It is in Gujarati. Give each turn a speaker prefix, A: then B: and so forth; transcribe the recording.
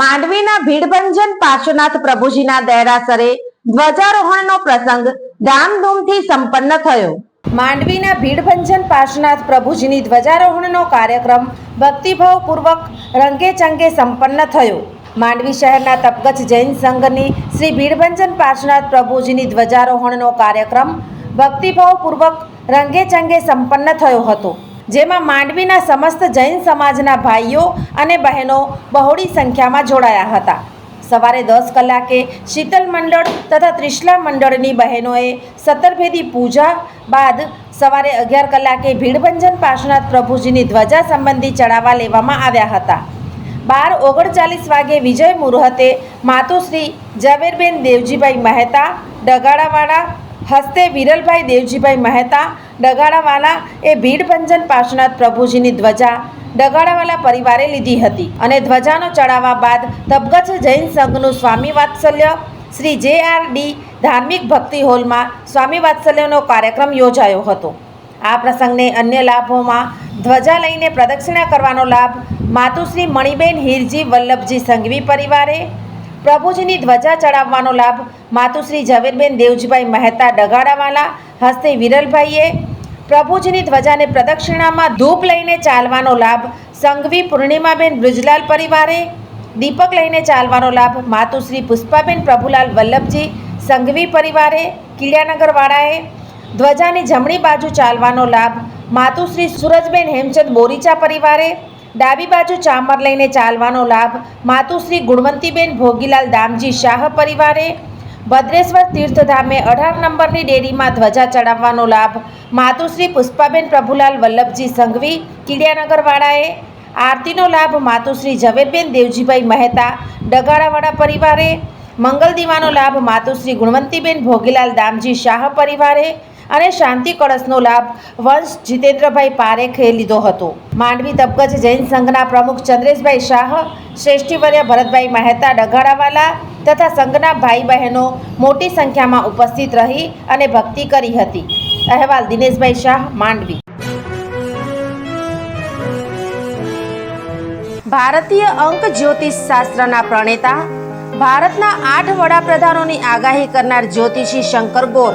A: માંડવીના ભીડભંજન પાર્શ્વનાથ પ્રભુજીના દેરાસરે ધ્વજારોહણનો પ્રસંગ ધામધૂમથી સંપન્ન થયો. માંડવીના ભીડભંજન પાર્શ્વનાથ પ્રભુજીની ધ્વજારોહણનો કાર્યક્રમ ભક્તિભાવપૂર્વક રંગે ચંગે સંપન્ન થયો. માંડવી શહેરના તપગજ જૈન સંઘની શ્રી ભીડભંજન પાર્શ્વનાથ પ્રભુજીની ધ્વજારોહણનો કાર્યક્રમ ભક્તિભાવપૂર્વક રંગે ચંગે સંપન્ન થયો હતો. જેમાં માંડવીના સમસ્ત જૈન સમાજના ભાઈઓ અને બહેનો બહોળી સંખ્યામાં જોડાયા હતા. સવારે દસ કલાકે શીતલ મંડળ તથા ત્રિશલા મંડળની બહેનોએ સત્તરભેદી પૂજા બાદ સવારે અગિયાર કલાકે ભીડભંજન પાર્શ્વનાથ પ્રભુજીની ધ્વજા સંબંધી ચડાવવા લેવામાં આવ્યા હતા. બાર ઓગણચાલીસ વાગે વિજય મુહૂર્તે માતુશ્રી ઝવેરબેન દેવજીભાઈ મહેતા ડગાડાવાળા હસ્તે વિરલભાઈ દેવજીભાઈ મહેતા ડગાડાવાલા એ ભીડભંજન પાર્શ્વનાથ પ્રભુજીની ધ્વજા ડગાડાવાલા પરિવારે લીધી હતી અને ધ્વજાનો ચડાવવા બાદ તબગજ જૈન સંઘનું સ્વામી વાત્સલ્ય, શ્રી જે આર ડી ધાર્મિક ભક્તિ હોલમાં સ્વામી વાત્સલ્યનો કાર્યક્રમ યોજાયો હતો. આ પ્રસંગને અન્ય લાભોમાં ધ્વજા લઈને પ્રદક્ષિણા કરવાનો લાભ માતુશ્રી મણિબેન હીરજી વલ્લભજી સંઘવી પરિવારે પ્રભુજીની ધ્વજા ચડાવવાનો લાભ માતુશ્રી ઝવેરબેન દેવજીભાઈ મહેતા ડગાડાવાલા હસ્તે વિરલભાઈએ પ્રભુજીની ધ્વજાને પ્રદક્ષિણામાં ધૂપ લઈને ચાલવાનો લાભ સંઘવી પૂર્ણિમાબેન બ્રિજલાલ પરિવારે, દીપક લઈને ચાલવાનો લાભ માતુશ્રી પુષ્પાબેન પ્રભુલાલ વલ્લભજી સંઘવી પરિવારે, કિલ્યાનગરવાળાએ ધ્વજાની જમણી બાજુ ચાલવાનો લાભ માતુશ્રી સુરજબેન હેમચંદ બોરીચા પરિવારે ડાબી બાજુ ચામર લઈને ચાલવાનો લાભ માતુશ્રી ગુણવંતીબેન ભોગીલાલ દામજી શાહ પરિવારે. ભદ્રેશ્વર તીર્થધામે અઢાર નંબરની ડેરીમાં ધ્વજા ચડાવવાનો લાભ માતુશ્રી પુષ્પાબેન પ્રભુલાલ વલ્લભજી સંઘવી કિડિયાનગરવાળાએ. આરતીનો લાભ માતુશ્રી ઝવેરબેન દેવજીભાઈ મહેતા ડગાડાવાળા પરિવારે. મંગલ દીવાનો લાભ માતુશ્રી ગુણવંતીબેન ભોગીલાલ દામજી શાહ પરિવારે. અને શાંતિ કળશનો લાભ વંશ જીતેન્દ્રભાઈ પારેખે લીધો હતો. માંડવી તપગજ જૈન સંઘના પ્રમુખ ચંદ્રેશભાઈ શાહ, શ્રેષ્ઠીવર્ય ભરતભાઈ મહેતા ડગાડાવાલા તથા સંઘના ભાઈ બહેનો મોટી સંખ્યામાં ઉપસ્થિત રહી અને ભક્તિ કરી હતી. અહેવાલ દિનેશભાઈ શાહ, માંડવી. ભારતીય અંક જ્યોતિષ શાસ્ત્રના પ્રણેતા, ભારતના આઠ વડાપ્રધાનોની આગાહી કરનાર જ્યોતિષી શંકર ગોર